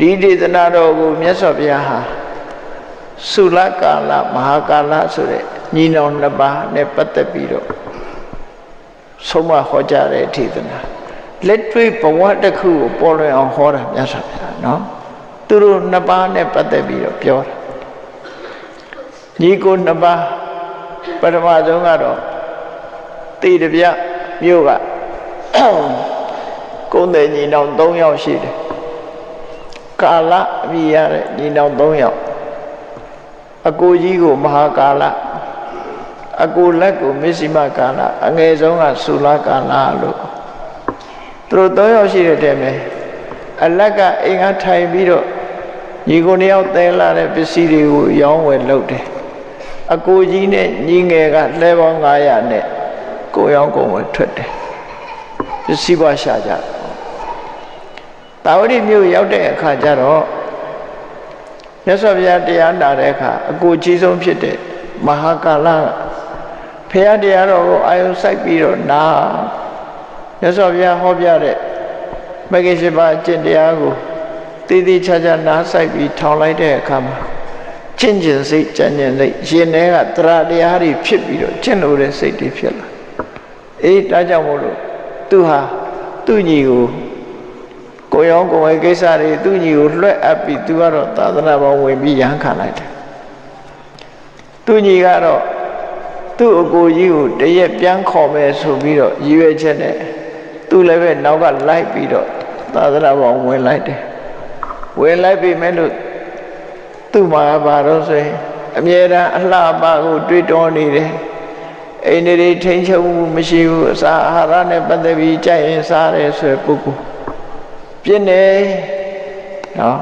ဒီဒေသနာတော်ကိုမြတ်စွာဘုရားဟာသုလကာလမဟာကာလဆိုတဲ့ညီနောင်နှစ်ပါးနဲ့ပတ်သက်ပြီးတော့ဆုံးမဟောကြားတဲ့ဒေသနာလက်တွေ့ဘဝတစ်ခုကိုပေါ်လွင်အောင်ဟောတာမြတ်စွာဘုရားနော်သူတို့နှစ်ပါးနဲ့ပတ်သက်ပြီးတော့ပြောတာညီကိုနှစ်ပါးပထမဆုံးကတော့တိတပြမြို့ကကုန်းတယ်ညီနောင်၃ယောက်ရှိတယ် ကာလအမိရတဲ့ညီနောင်၃ယောက်အကိုကြီးကိုမဟာကာလအကိုလက်ကိုမစ္စည်းမကာလအငယ်ဆုံးကသုလကာလလို့သူတို့၃ယောက်ရှိတဲ့တည်းမှာအလက်ကအိမ်ကထိုင်ပြီးတော့ညီကိုနှစ်ယောက်တဲလာတဲ့ပစ္စည်းတွေကိုရောင်းဝယ်လုပ်တယ်အကိုကြီးနဲ့ညီငယ်ကလှဲပေါင်း900နဲ့ကိုရောင်းကုန်ဝယ်ထွက်တယ်ပစ္စည်းပွားရှာကြတယ် တာဝတိမြို့ရောက်တဲ့အခါကျတော့မြတ်စွာဘုရားတရားနာတဲ့အခါအကိုကြီးဆုံးဖြစ်တဲ့မဟာကာလဖရာတရားတော်ကိုအာယုစိုက်ပြီးတော့နာမြတ်စွာဘုရားဟောပြတဲ့မဂ္ဂင်၈ပါးအကျင့်တရားကိုတည်တည်ချာချာနားစိုက်ပြီးထောင်လိုက်တဲ့အခါမှာကျင့်ကျင်စိတ်ကြံ့ကျင်စိတ်ရှင်ထဲကတရားတရားတွေဖြစ်ပြီးတော့ကျင့်လို့တဲ့စိတ်တွေဖြစ်လာအေးဒါကြောင့်မို့လို့သူဟာသူ့ညီကို ကိုရောင်းကိုယ်ဝယ်ကိစ္စတွေသူ့ညီကိုလွှဲအပ်ပြီးသူကတော့သာသနာ့ဘောင်ဝင်ပြီးရဟန်းခံလိုက်တယ်သူ့ညီကတော့သူ့အကိုကြီးကိုတရက်ပြန်ခေါ်မယ်ဆိုပြီးတော့ရည်ရွယ်ချက်နဲ့သူ့လည်းပဲနောက်ကလိုက်ပြီးတော့သာသနာ့ဘောင်ဝင်လိုက်တယ်ဝင်လိုက်ပြီမဲ့လို့သူ့မှာဘာတော့ဆိုရင်အမြဲတမ်းအလှပကိုတွေးတောနေတယ်အိန္ဒြေထိန်ချုပ်မှုမရှိဘူးအစာအာဟာရနဲ့ပတ်သက်ပြီးကြိုက်ရင်စားတယ်ဆိုတဲ့ပုဂ္ဂိုလ် ပြင်းနေနော်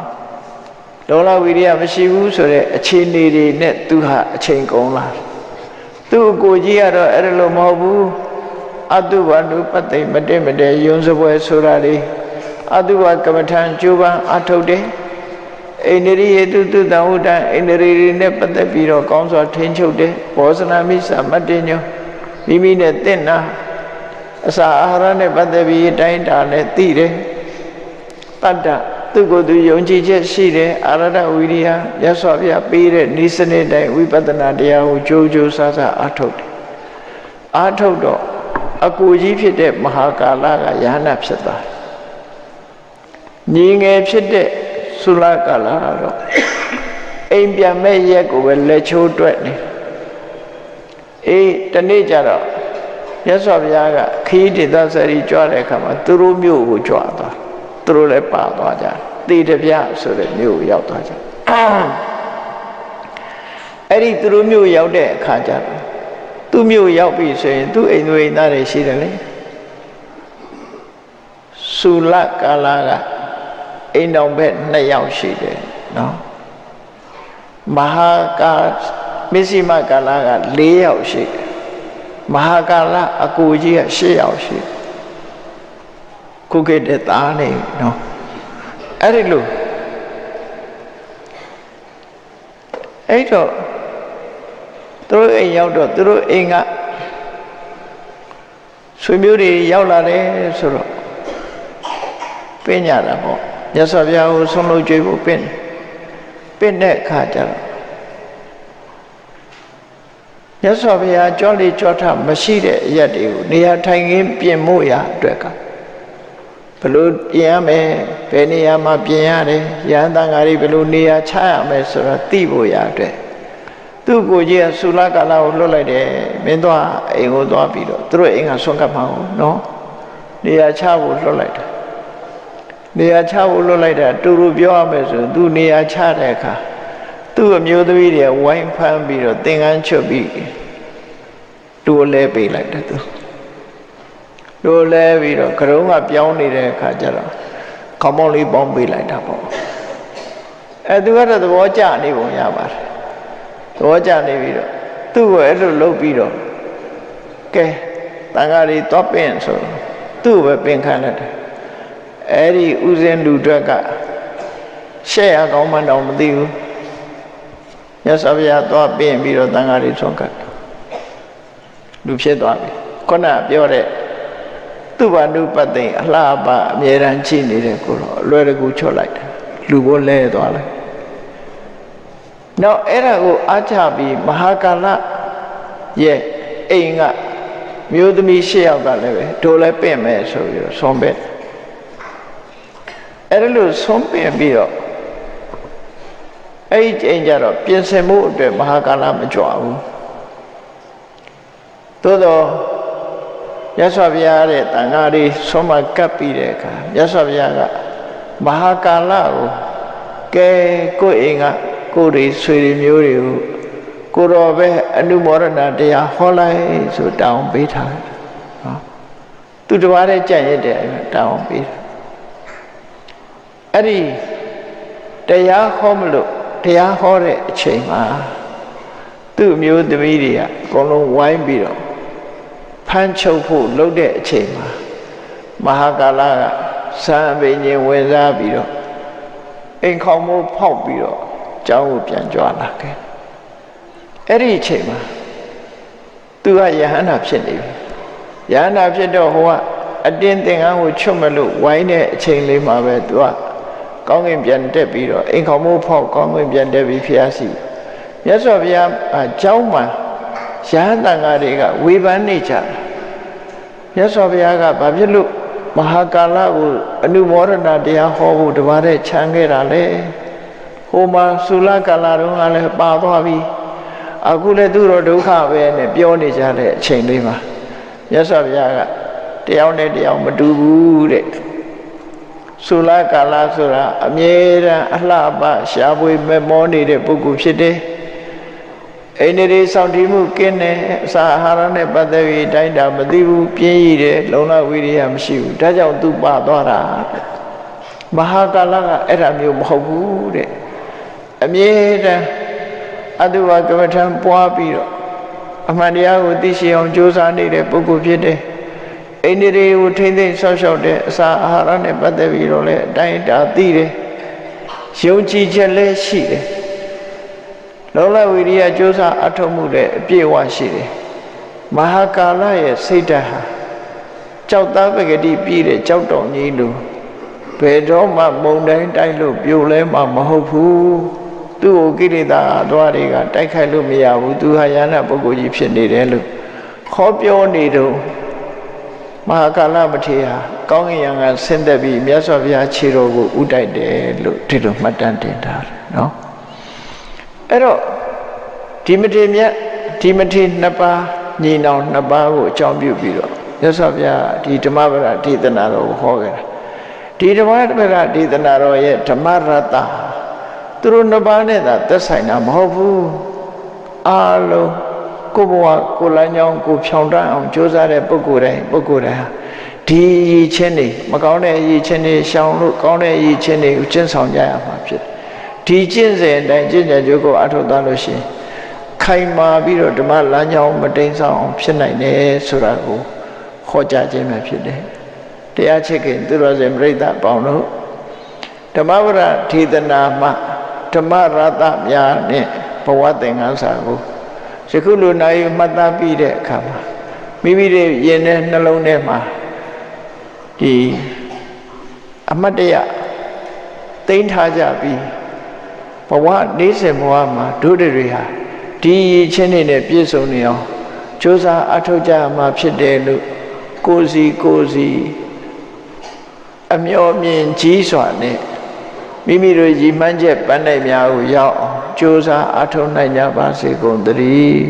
ဒေါလဝိရိယမရှိဘူးဆိုတဲ့အခြေအနေတွေနဲ့သူဟာအချိန်ကုန်လာသူ့ကိုကြီးကတော့အဲ့ဒါလို့မဟုတ်ဘူးအတုဘာနုပတ္တိမတည့်မတည့်ယွန်းစပွဲဆိုတာလေအတုဘာကမ္မထံကျိုးပန်းအထုတ်တယ်အိန္ဒြိယေတုတုတံဝုတံအိန္ဒြေတွေနဲ့ပတ်သက်ပြီးတော့ကောင်းစွာထိန်းချုပ်တယ်ဘောဇနာမိစာမတ္တညောမိမိနဲ့တင့်နာအစာအာဟာရနဲ့ပတ်သက်ပြီးအတိုင်းတာနဲ့သိတယ် တတ္တသူကိုယ်သူယုံကြည်ချက်ရှိတယ်အာရဒဝိရိယမြတ်စွာဘုရားပေးတဲ့ဤစနစ်တိုင်းဝိပဿနာတရားကိုကြိုးကြိုးစားစားအားထုတ်တယ်အားထုတ်တော့အကူကြီးဖြစ်တဲ့မဟာကာလကယ ahanan ဖြစ်သွားတယ်ညီငယ်ဖြစ်တဲ့သုလကာလကတော့အိမ်ပြန်မဲ့ရက်ကိုပဲလက်ချိုးတွက်နေအေးတနေ့ကျတော့မြတ်စွာဘုရားကခီးဒေသစရီကြွတဲ့အခါမှာသူတို့မြို့ကိုကြွသွားသူ တို့လည်းပါသွားကြတေတပြဆိုတဲ့မြို့ကိုရောက်သွားကြအဲ့ဒီသူတို့မြို့ရောက်တဲ့အခါကျတော့သူ့မြို့ရောက်ပြီဆိုရင်သူ့အိမ်သူအိမ်သားတွေရှိတယ်လေသုလကာလကအိမ်တော်ဘက်နှစ်ယောက်ရှိတယ်နော်မဟာကာမစ္စည်းမကာလက၄ယောက်ရှိတယ်မဟာကာလအကူကြီးက၈ယောက်ရှိတယ် ခုခေတ်တဲ့သားနေနော်အဲ့ဒီလိုအဲ့တော့သူတို့အိမ်ရောက်တော့သူတို့အိမ်ကဆွေမျိုးတွေရောက်လာတယ်ဆိုတော့ပင်ကြတာပေါ့မြတ်စွာဘုရားကိုဆုံးလို့ကြွေးဖို့ပင့်ပင့်တဲ့အခါကျတော့မြတ်စွာဘုရားကြွလေကြွထမရှိတဲ့အရက်တွေကိုနေရာထိုင်ခင်းပြင်ဖို့ရအတွက်က ဘလို့ပြင်ရမယ်ဘယ်နေရာမှာပြင်ရတယ်ရဟန်းတန်ဃာတွေဘလို့နေရာချရမယ်ဆိုတော့သိဖို့ရအတွက်သူ့ကိုယ်ကြီးကသုလကာလကိုလွတ်လိုက်တယ်မင်းသွားအိမ်ကိုသွားပြီးတော့သူတို့အိမ်ကဆွန့်ကပ်မှာနော်နေရာချဖို့လွတ်လိုက်တယ်နေရာချဖို့လွတ်လိုက်တာတူတူပြောရမယ်ဆိုရင်သူနေရာချတဲ့အခါသူ့အမျိုးသမီးတွေဝိုင်းဖမ်းပြီးတော့သင်္ကန်းချွတ်ပြီးတူလဲပေးလိုက်တယ်သူ တူလဲပြီးတော့ကရုံးကပြောင်းနေတဲ့အခါကျတော့ခေါင်းပေါင်းလေးပေါင်းပေးလိုက်တာပေါ့အဲသူကတော့သဘောကျနေပုံရပါတယ်သဘောကျနေပြီးတော့သူ့ကိုအဲ့လိုလုပ်ပြီးတော့ကဲတန်ဃာတွေတော့ပင့်ဆိုသူ့ကိုပဲပင်ခံလိုက်တယ်အဲ့ဒီဥစဉ်လူတွက်ကရှက်ရကောင်းမှန်းတော့မသိဘူးမြတ်စွာဘုရားသွားပြင်ပြီးတော့တန်ဃာတွေဆုံးကတ်လူဖြစ်သွားပြီခုနပြောတဲ့ သူဘာနုပတ္တိအလှပအမြဲတမ်းချိနေတဲ့ကိုတော့အလွယ်တကူချွတ်လိုက်တယ်လူကိုလဲသွားလိုက်နောက်အဲ့ဒါကိုအားချပြီးမဟာကာလရဲ့အိမ်ကမျိုးသမီး၈ယောက်ကလည်းပဲတို့လည်းပင့်မယ်ဆိုပြီးတော့ဆုံးပင့်အဲ့ဒါလို့ဆုံးပင့်ပြီးတော့အဲ့ဒီချိန်ကျတော့ပြင်ဆင်မှုအတွက်မဟာကာလမကြွဘူးသို့တော့ ရသော်ဘုရားတဲ့တန်ဃာတွေဆုံးမကပ်ပြီးတဲ့အခါရသော်ဘုရားကမဟာကာလကိုကဲကိုယ့်အိမ်ကကိုယ်တွေဆွေတွေမျိုးတွေကိုကိုတော်ပဲအနုမောဒနာတရားဟောလိုက်ဆိုတောင်းပေးထားတယ်ဟောသူတစ်ပါးတည်းကြံ့ရတဲ့တောင်းပေးတာအဲ့ဒီတရားဟောမလို့တရားဟောတဲ့အချိန်မှာသူ့အမျိုးသမီးတွေကအကုန်လုံးဝိုင်းပြီးတော့ ဖမ်းချုပ်ဖို့လုပ်တဲ့အချိန်မှာမဟာကာလကစံအဘိညာဉ်ဝင်စားပြီးတော့အိမ်ခေါင်မိုးဖောက်ပြီးတော့ကျောင်းကိုပြန်ကြွလာခဲ့အဲ့ဒီအချိန်မှာသူကယဟန္တာဖြစ်နေပြီယဟန္တာဖြစ်တော့ဟိုကအတင်းသင်္ကန်းကိုချွတ်မလို့ဝိုင်းတဲ့အချိန်လေးမှာပဲသူကကောင်းကင်ပြန်တက်ပြီးတော့အိမ်ခေါင်မိုးဖောက်ကောင်းကင်ပြန်တက်ပြီးဖျားစီမြတ်စွာဘုရားအကျောင်းမှာရဟန်းတန်ဃာတွေကဝေဖန်နေကြတယ် မြတ်စွာဘုရားကဘာဖြစ်လို့မဟာကာလကိုအနုမောဒနာတရားဟောဖို့တပါးတဲ့ခြံခဲ့တာလေဟိုမှာသုလကာလတုန်းကလည်းပါသွားပြီအခုလည်းသူတော်ဒုက္ခပဲနဲ့ပြောနေကြတဲ့အချိန်လေးမှာမြတ်စွာဘုရားကတယောက်နဲ့တယောက်မတူဘူးတဲ့သုလကာလဆိုတာအမြဲတမ်းအလှပရှားပွေမဲ့မောနေတဲ့ပုဂ္ဂိုလ်ဖြစ်တယ် အိန္ဒြေစောင့်တည်မှုကင်းတယ်အစာအာဟာရနဲ့ပတ်သက်ပြီးတိုင်းတာမသိဘူးပြင်းရည်တယ်လုံလဝိရိယမရှိဘူးဒါကြောင့်သူပါသွားတာမဟာကာလကအဲ့ဒါမျိုးမဟုတ်ဘူးတဲ့အမြဲတမ်းအတုဝကမ္မထံပွားပြီးတော့အမှန်တရားကိုသိရှိအောင်ကြိုးစားနေတဲ့ပုဂ္ဂိုလ်ဖြစ်တယ်အိန္ဒြေကိုထိမ့်သိမ့်ဆောက်ရှောက်တဲ့အစာအာဟာရနဲ့ပတ်သက်ပြီးတော့လည်းအတိုင်းတာသိတယ်ယုံကြည်ချက်လည်းရှိတယ် လောလဝိရိယကြိုးစားအထောက်မှုလည်းအပြည့်အဝရှိတယ်မဟာကာလရဲ့စိတ်ဓာတ်ဟာကြောက်သားပဂတိပြည့်တဲ့ကြောက်တော်ကြီးလိုဘယ်တော့မှမုံတိုင်းတိုက်လို့ပြိုလဲမှမဟုတ်ဘူးသူ့ကိုကိလေသာအသွားတွေကတိုက်ခိုက်လို့မရဘူးသူဟာယန္တာပုဂ္ဂိုလ်ကြီးဖြစ်နေတယ်လို့ခေါ်ပြောနေတော့မဟာကာလမထေရဟာကောင်းကင်ယံကဆင်းသက်ပြီးမြတ်စွာဘုရားခြေတော်ကိုဥတိုက်တယ်လို့ဒီလိုမှတ်တမ်းတင်ထားတယ်နော် အဲ့တော့ဒီမထေရမြတ်ဒီမထေရနှစ်ပါးညီနောင်နှစ်ပါးကိုအကြောင်းပြုပြီးတော့မြတ်စွာဘုရားဒီဓမ္မပဒဒေသနာတော်ကိုဟောခဲ့တာဒီဓမ္မပဒဒေသနာတော်ရဲ့ဓမ္မရတ္တသူတို့နှစ်ပါးနဲ့သာသက်ဆိုင်တာမဟုတ်ဘူးအားလုံးကိုဘဝကိုလမ်းကြောင်းကိုဖြောင်တန်းအောင်ကြိုးစားတဲ့ပုဂ္ဂိုလ်တိုင်းပုဂ္ဂိုလ်တိုင်းဟာဒီရည်ချင်းတွေမကောင်းတဲ့ရည်ချင်းတွေရှောင်လို့ကောင်းတဲ့ရည်ချင်းတွေကိုကျင့်ဆောင်ကြရမှာဖြစ် ဒီကျင့်စဉ်အတိုင်းကျင့်ကြံကြိုးကိုအထောက်သားလို့ရှိရင်ခိုင်မာပြီးတော့ဓမ္မလမ်းကြောင်းမတိမ်ဆောင်အောင်ဖြစ်နိုင်တယ်ဆိုတာကိုခေါ်ကြခြင်းပဲဖြစ်တယ်တရားချစ်ခင်သူတော်စင်ပြိဿပေါင်းတို့ဓမ္မဝရထေသနာမှာဓမ္မရတများနဲ့ဘဝသင်္ကန်းစာကိုယခုလိုနိုင်မှတ်သားပြီးတဲ့အခါမှာမိမိရဲ့ရင်ထဲနှလုံးထဲမှာဒီအမတ်တရတိမ့်ထားကြပြီး ဘဝနေစဉ်ဘဝမှာဒုဒတွေဟာဒီရည်ချင်းတွေနဲ့ပြည့်စုံနေအောင်ကြိုးစားအထောက်ကြမှာဖြစ်တယ်လို့ကိုစီကိုစီအမျော်မြင်ကြီးစွာနဲ့မိမိတို့ရည်မှန်းချက်ပန်းနိုင်များကိုရောက်အောင်ကြိုးစားအထောက်နိုင်ကြပါစေကုန်သတည်း